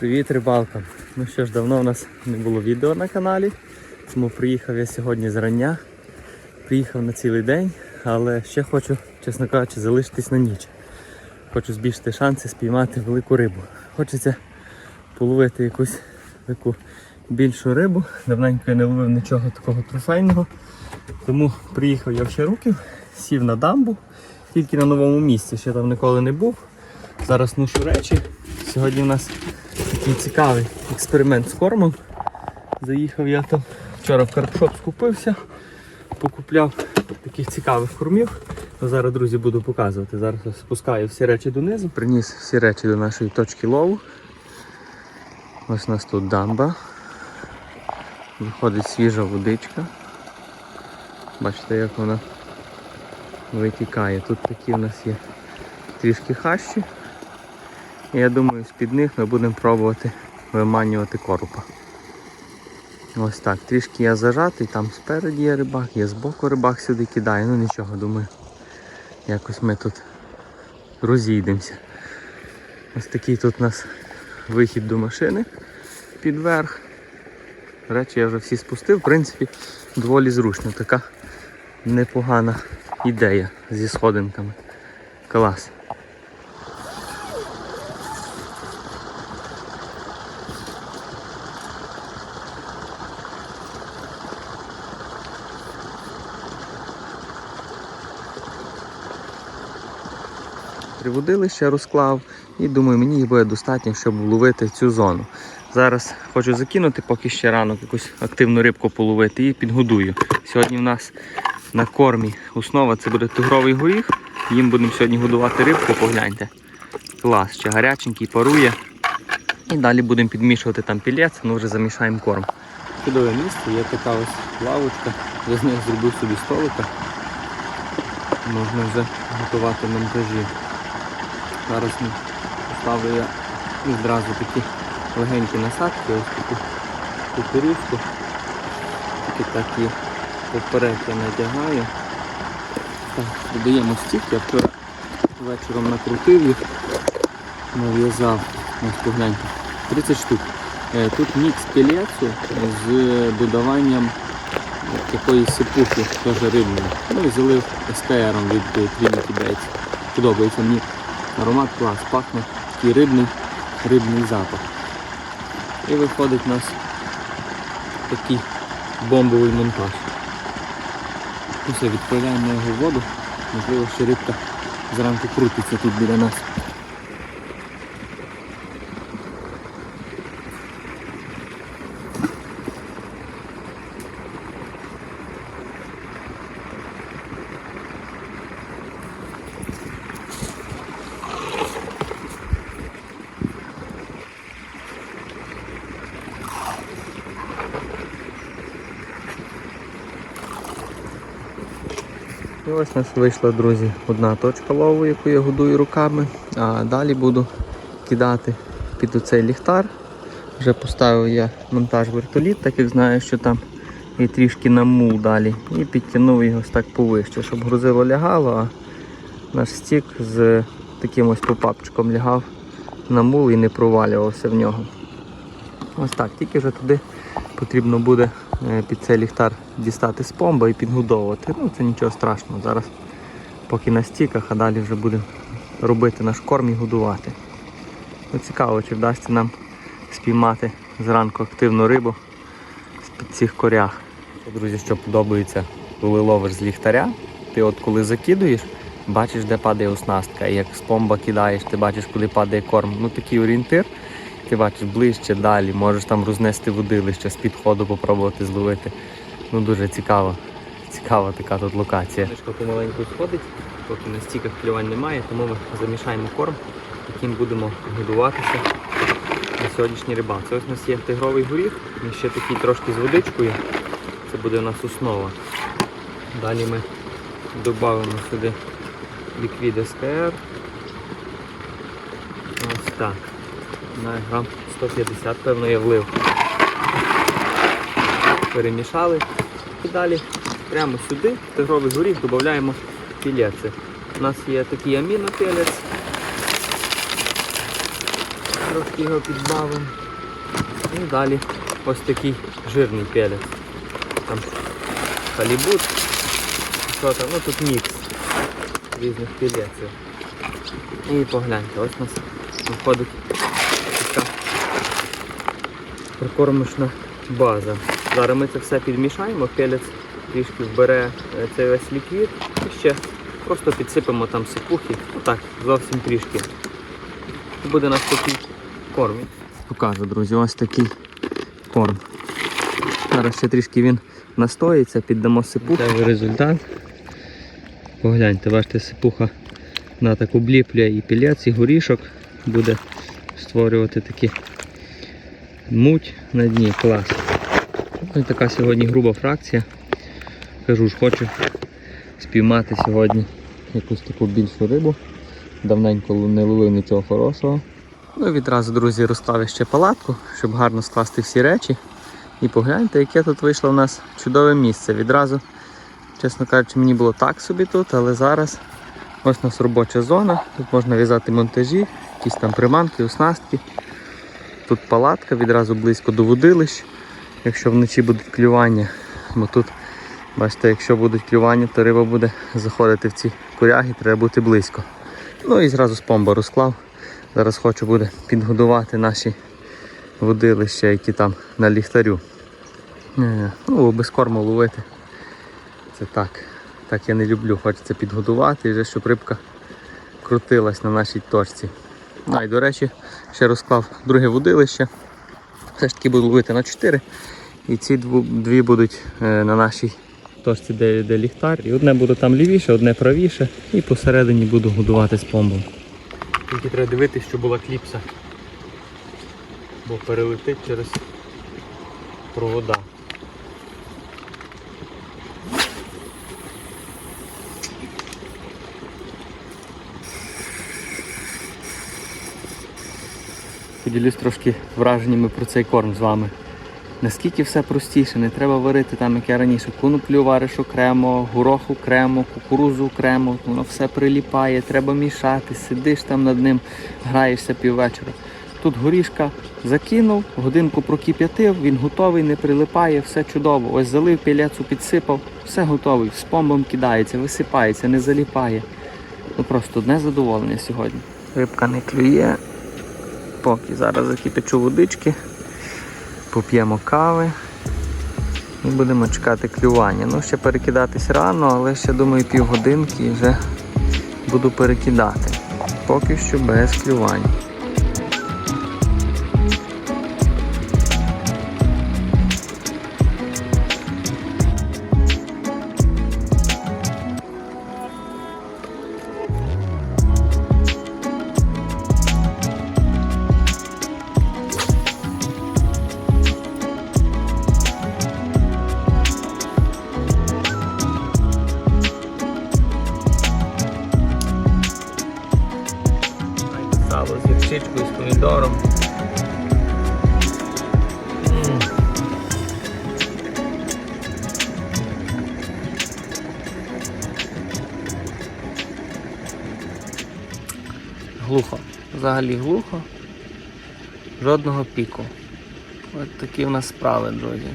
Привіт рибалкам! Ну що ж, давно у нас не було відео на каналі, тому приїхав я сьогодні зрання. Приїхав на цілий день, але ще хочу, чесно кажучи, залишитись на ніч. Хочу збільшити шанси спіймати велику рибу. Хочеться половити якусь таку більшу рибу. Давненько я не ловив нічого такого трофейного. Тому приїхав я в Щаруків, сів на дамбу, тільки на новому місці, ще там ніколи не був. Зараз ношу речі. Сьогодні в нас такий цікавий експеримент з кормом. Заїхав я там вчора в карпшоп скупився, покупляв таких цікавих кормів. Ну, Зараз, друзі, буду показувати. Зараз спускаю всі речі донизу. Приніс всі речі до нашої точки лову. Ось у нас тут дамба. Виходить свіжа водичка. Бачите, як вона витікає. Тут такі в нас є трішки хащі. Я думаю, з-під них ми будемо пробувати виманювати коропа. Ось так, трішки я зажатий, там спереді є рибак, є збоку рибак сюди кидає, ну нічого, думаю. Якось ми тут розійдемося. Ось такий тут у нас вихід до машини під верх. Речі я вже всі спустив, в принципі, доволі зручно. Така непогана ідея зі сходинками. Клас. Приводилище розклав і думаю, мені їх буде достатньо, щоб ловити цю зону. Зараз хочу закинути, поки ще ранок якусь активну рибку половити і підгодую. Сьогодні в нас на кормі основа це буде тигровий горіх. Їм будемо сьогодні годувати рибку, погляньте. Клас, ще гаряченький, парує. І далі будемо підмішувати там пілець, ну вже замішаємо корм. Чудове місце, є така ось лавочка, я з нею зробив собі столика. Можна вже готувати монтажі. Зараз поставлю я відразу такі легенькі насадки, ось таку кукурузку. Тільки такі поперек я надягаю. Так, додаємо стік, я вчора вечором накрутив їх, нав'язав, ось погляньте, 30 штук. Е, Тут мікс пілецу з додаванням якоїсь сипухи, теж рибної. Ну і залив СКРом від е, клініки Бейтс. Подобається мені аромат клас, пахне такий рибний, рибний запах. І виходить у нас такий бомбовий монтаж. Все, відправляємо його його воду. Можливо, ще рибка зранку крутиться тут біля нас. І ось у нас вийшла, друзі, одна точка лову, яку я годую руками, а далі буду кидати під оцей ліхтар. Вже поставив я монтаж вертоліт, так як знаю, що там і трішки намул далі. І підтягнув його ось так повище, щоб грузило лягало, а наш стік з таким ось попапчиком лягав на мул і не провалювався в нього. Ось так, тільки вже туди потрібно буде під цей ліхтар дістати з помба і підгодовувати. Ну це нічого страшного. Зараз поки на стіках, а далі вже будемо робити наш корм і годувати. Ну, Цікаво, чи вдасться нам спіймати зранку активну рибу з-під цих корях. Друзі, що подобається, коли ловиш з ліхтаря, ти от коли закидуєш, бачиш, де падає оснастка. І як з помба кидаєш, ти бачиш, куди падає корм. Ну такий орієнтир. Ти бачиш ближче, далі, можеш там рознести водилище, з підходу попробувати зловити. Ну дуже цікаво. Цікава така тут локація. Мишка помаленьку сходить, поки на стіках немає, тому ми замішаємо корм, яким будемо годуватися на сьогоднішній рибалці. Ось у нас є тигровий горіх, і ще такий трошки з водичкою. Це буде у нас основа. Далі ми додамо сюди ліквід СКР. Ось так. На грам 150, певно, я влив. Перемішали. І далі прямо сюди, в тигровий горіх, додаємо пілеці. У нас є такий амінопелець. трошки його підбавимо. І далі ось такий жирний пелець. Там халібут, що там, ну тут мікс різних пілеців. І погляньте, ось у нас виходить така прикормочна база. Зараз ми це все підмішаємо, пелець трішки вбере е, цей весь ліквід і ще просто підсипемо там сипухи, отак, зовсім трішки. І буде у нас такий корм. Покажу, друзі, ось такий корм. Зараз ще трішки він настоїться, піддамо сипуху. Це результат. Погляньте, бачите, сипуха на так обліплює і пілець, і горішок буде створювати такі муть на дні. Клас. Ось така сьогодні груба фракція. Кажу ж, хочу спіймати сьогодні якусь таку більшу рибу. Давненько не ловив нічого хорошого. Ну відразу, друзі, розставив ще палатку, щоб гарно скласти всі речі. І погляньте, яке тут вийшло в нас чудове місце. Відразу, чесно кажучи, мені було так собі тут, але зараз ось у нас робоча зона. Тут можна в'язати монтажі, якісь там приманки, оснастки. Тут палатка відразу близько до водилищ. Якщо вночі будуть клювання, бо тут, бачите, якщо будуть клювання, то риба буде заходити в ці куряги, треба бути близько. Ну і зразу з помба розклав. Зараз хочу буде підгодувати наші водилища, які там на ліхтарю. Е, Ну, без корму ловити. Це так. Так я не люблю. Хочеться підгодувати вже щоб рибка крутилась на нашій точці. А, і до речі, ще розклав друге водилище. Все ж таки буду ловити на 4. І ці дві будуть е, на нашій точці, де, де ліхтар. І одне буде там лівіше, одне правіше. І посередині буду годувати з помбом. Тільки треба дивитися, щоб була кліпса. Бо перелетить через провода. Поділюсь трошки враженнями про цей корм з вами. Наскільки все простіше, не треба варити там, як я раніше, коноплю вариш окремо, горох окремо, кукурузу окремо, воно все приліпає, треба мішати, сидиш там над ним, граєшся піввечора. Тут горішка закинув, годинку прокип'ятив, він готовий, не прилипає, все чудово. Ось залив пілецу, підсипав, все готовий, з помбом кидається, висипається, не заліпає. Ну просто одне задоволення сьогодні. Рибка не клює. Поки зараз закипячу водички, поп'ємо кави і будемо чекати клювання. Ну, ще перекидатись рано, але ще думаю півгодинки і вже буду перекидати. Поки що без клювань. Взагалі глухо. Жодного піку. Ось такі в нас справи, друзі.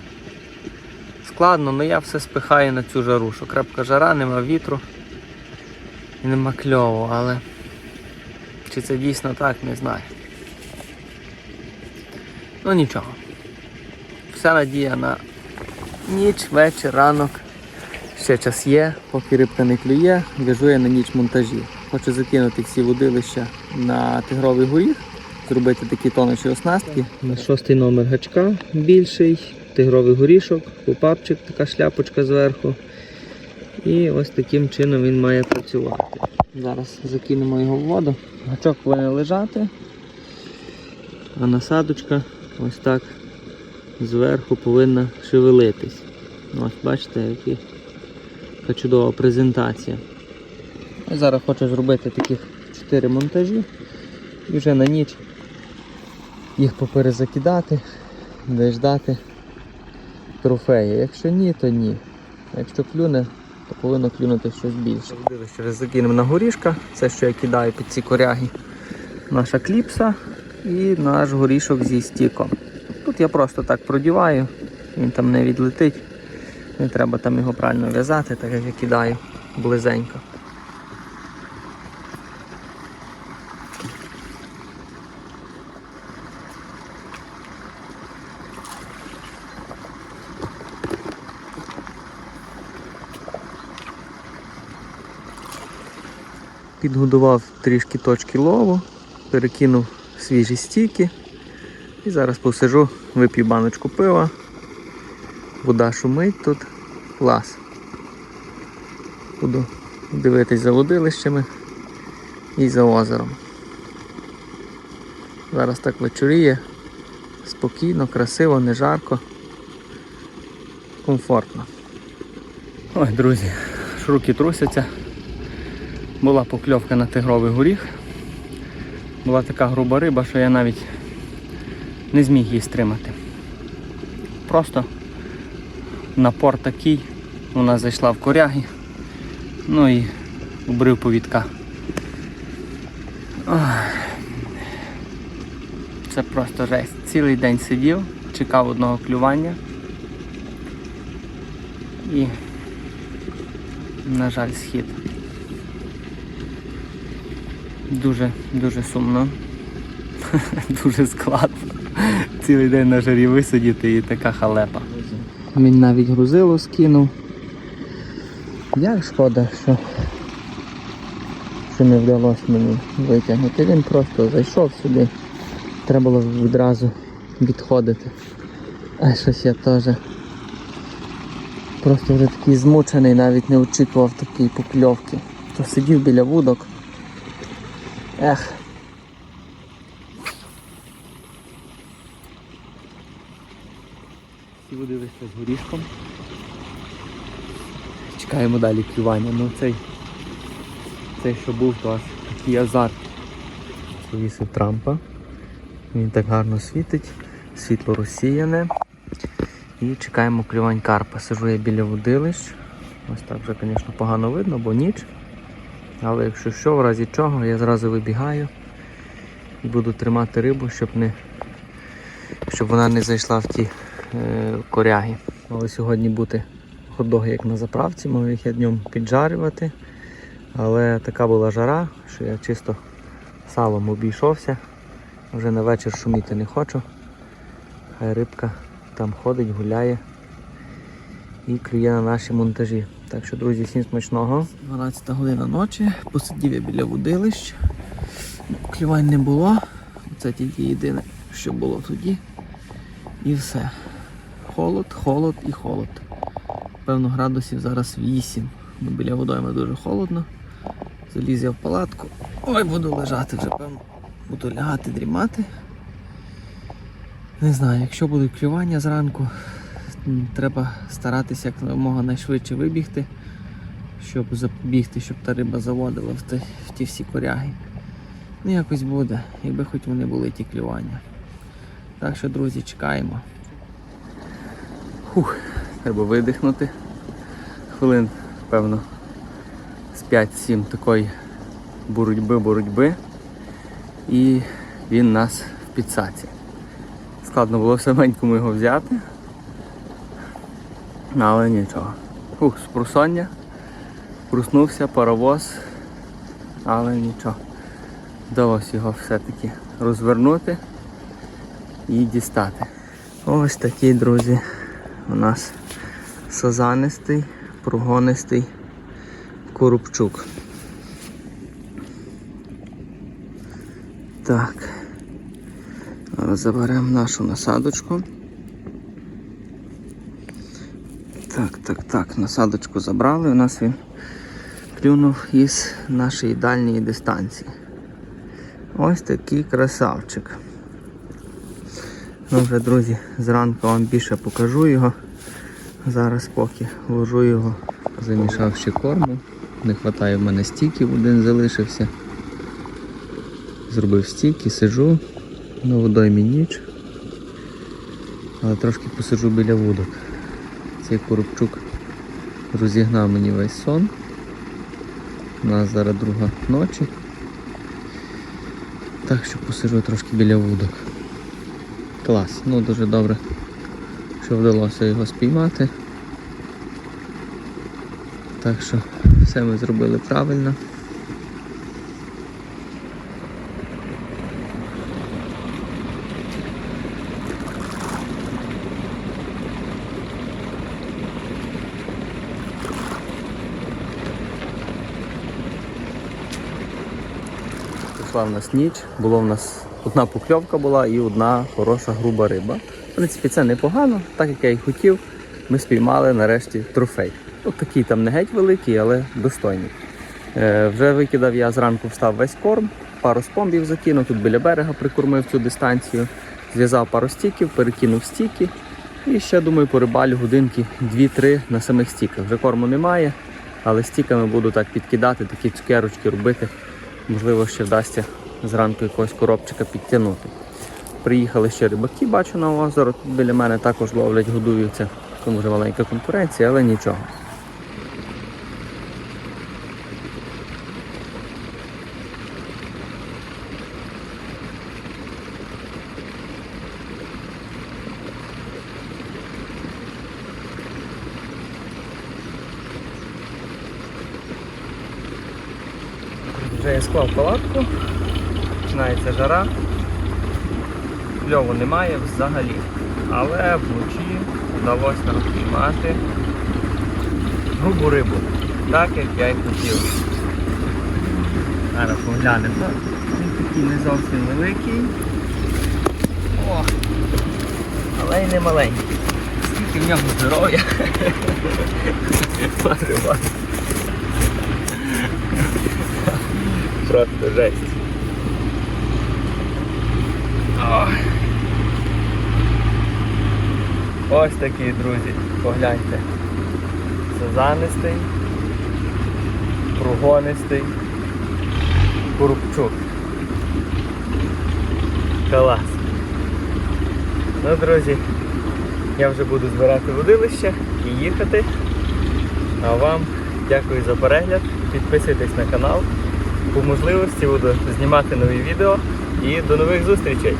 Складно, але я все спихаю на цю жару. Що крапка жара, нема вітру і нема кльову, але чи це дійсно так, не знаю. Ну нічого. Вся надія на ніч, вечір, ранок. Ще час є, поки рибка не клює, в'яжу на ніч монтажі. Хочу закинути всі водилища на тигровий горіх, зробити такі тонучі оснастки. На шостий номер гачка більший, тигровий горішок, попапчик, така шляпочка зверху. І ось таким чином він має працювати. Зараз закинемо його в воду. Гачок повинен лежати, а насадочка ось так зверху повинна шевелитись. Ось бачите, яка чудова презентація. Я зараз хочу зробити таких 4 монтажі і вже на ніч їх поперезакидати, дождати трофеї. Якщо ні, то ні. Якщо клюне, то повинно клюнути щось більше. Що закинемо на горішка, це що я кидаю під ці коряги. Наша кліпса і наш горішок зі стіком. Тут я просто так продіваю, він там не відлетить. Не треба там його правильно в'язати, так як я кидаю близенько. Підгодував трішки точки лову, перекинув свіжі стіки. І зараз посижу, вип'ю баночку пива. Вода шумить тут. Клас. Буду дивитись за водилищами і за озером. Зараз так вечоріє. Спокійно, красиво, не жарко. Комфортно. Ой, друзі, руки трусяться. Була покльовка на тигровий горіх. Була така груба риба, що я навіть не зміг її стримати. Просто напор такий, вона зайшла в коряги, ну і вбрив повідка. Це просто жесть. Цілий день сидів, чекав одного клювання. І, на жаль, схід. Дуже, дуже сумно. Дуже складно. Цілий день на жарі висидіти і така халепа. Він навіть грузило скинув. Як шкода, що, що не вдалося мені витягнути. Він просто зайшов сюди. Треба було відразу відходити. А щось я теж просто вже такий змучений, навіть не очікував такої покльовки. То сидів біля вудок. Ех. Всі води з горішком. Чекаємо далі клювання. Ну цей, цей що був, то аж такий азарт. Повісив Трампа. Він так гарно світить, світло розсіяне. І чекаємо клювань карпа. Сижу я біля водилищ. Ось так вже, звісно, погано видно, бо ніч. Але якщо що, в разі чого, я зразу вибігаю і буду тримати рибу, щоб не щоб вона не зайшла в ті е, коряги. Мали сьогодні бути хот-доги, як на заправці, мав їх я днем піджарювати. Але така була жара, що я чисто салом обійшовся. Вже на вечір шуміти не хочу. Хай рибка там ходить, гуляє і клює на наші монтажі. Так що, друзі, всім смачного. 12 година ночі, посидів я біля водилищ. Клювань не було. Це тільки єдине, що було тоді. І все. Холод, холод і холод. Певно, градусів зараз 8. Бо біля водойми дуже холодно. Заліз я в палатку. Ой, буду лежати вже, певно. Буду лягати, дрімати. Не знаю, якщо будуть клювання зранку, треба старатися якомога найшвидше вибігти, щоб запобігти, щоб та риба заводила в ті, в ті всі коряги. Ну якось буде, якби хоч вони були ті клювання. Так що, друзі, чекаємо. Фух, треба видихнути. Хвилин, певно, з 5-7 такої боротьби, боротьби. І він нас в підсаці. Складно було саменькому його взяти. Але нічого. Фух, спросоння. Проснувся, паровоз, але нічого. Вдалося його все-таки розвернути і дістати. Ось такий, друзі, у нас сазанистий, прогонистий коробчук. Так. Заберемо нашу насадочку. Так, так, так, насадочку забрали. У нас він клюнув із нашої дальньої дистанції. Ось такий красавчик. Ну вже, друзі, зранку вам більше покажу його. Зараз поки ложу його, замішав ще корму. Не вистачає в мене стіків, один залишився. Зробив стійки, сижу на водоймі ніч. Але трошки посиджу біля вудок. Цей коробчук розігнав мені весь сон. У нас зараз друга ночі. Так що посижу трошки біля вудок. Клас, ну дуже добре, що вдалося його спіймати. Так що все ми зробили правильно. Пішла в нас ніч, було в нас одна покльовка була і одна хороша груба риба. В принципі, це непогано, так як я і хотів. Ми спіймали нарешті трофей. От такий там не геть великий, але достойний. Е, вже викидав я зранку встав весь корм, пару спомбів закинув, тут біля берега прикормив цю дистанцію, зв'язав пару стіків, перекинув стіки. І ще думаю, порибалю годинки 2-3 на самих стіках. Вже корму немає, але стіками буду так підкидати, такі цукерочки робити. Можливо, ще вдасться зранку якогось коробчика підтягнути. Приїхали ще рибаки, бачу на озеро. Тут біля мене також ловлять, годуються. Тому вже маленька конкуренція, але нічого. Склав палатку, починається жара, кльову немає взагалі. Але вночі вдалося нам піймати грубу рибу, так як я й хотів. Зараз поглянемо. Він такий не зовсім великий. О! Але й не маленький. Скільки в нього здоров'я. Просто жесть. Ось такі, друзі, погляньте. Сазанистий, пругонистий, Курупчук. Клас. Ну, друзі, я вже буду збирати водилище і їхати. А вам дякую за перегляд. Підписуйтесь на канал. По можливості буду знімати нові відео і до нових зустрічей!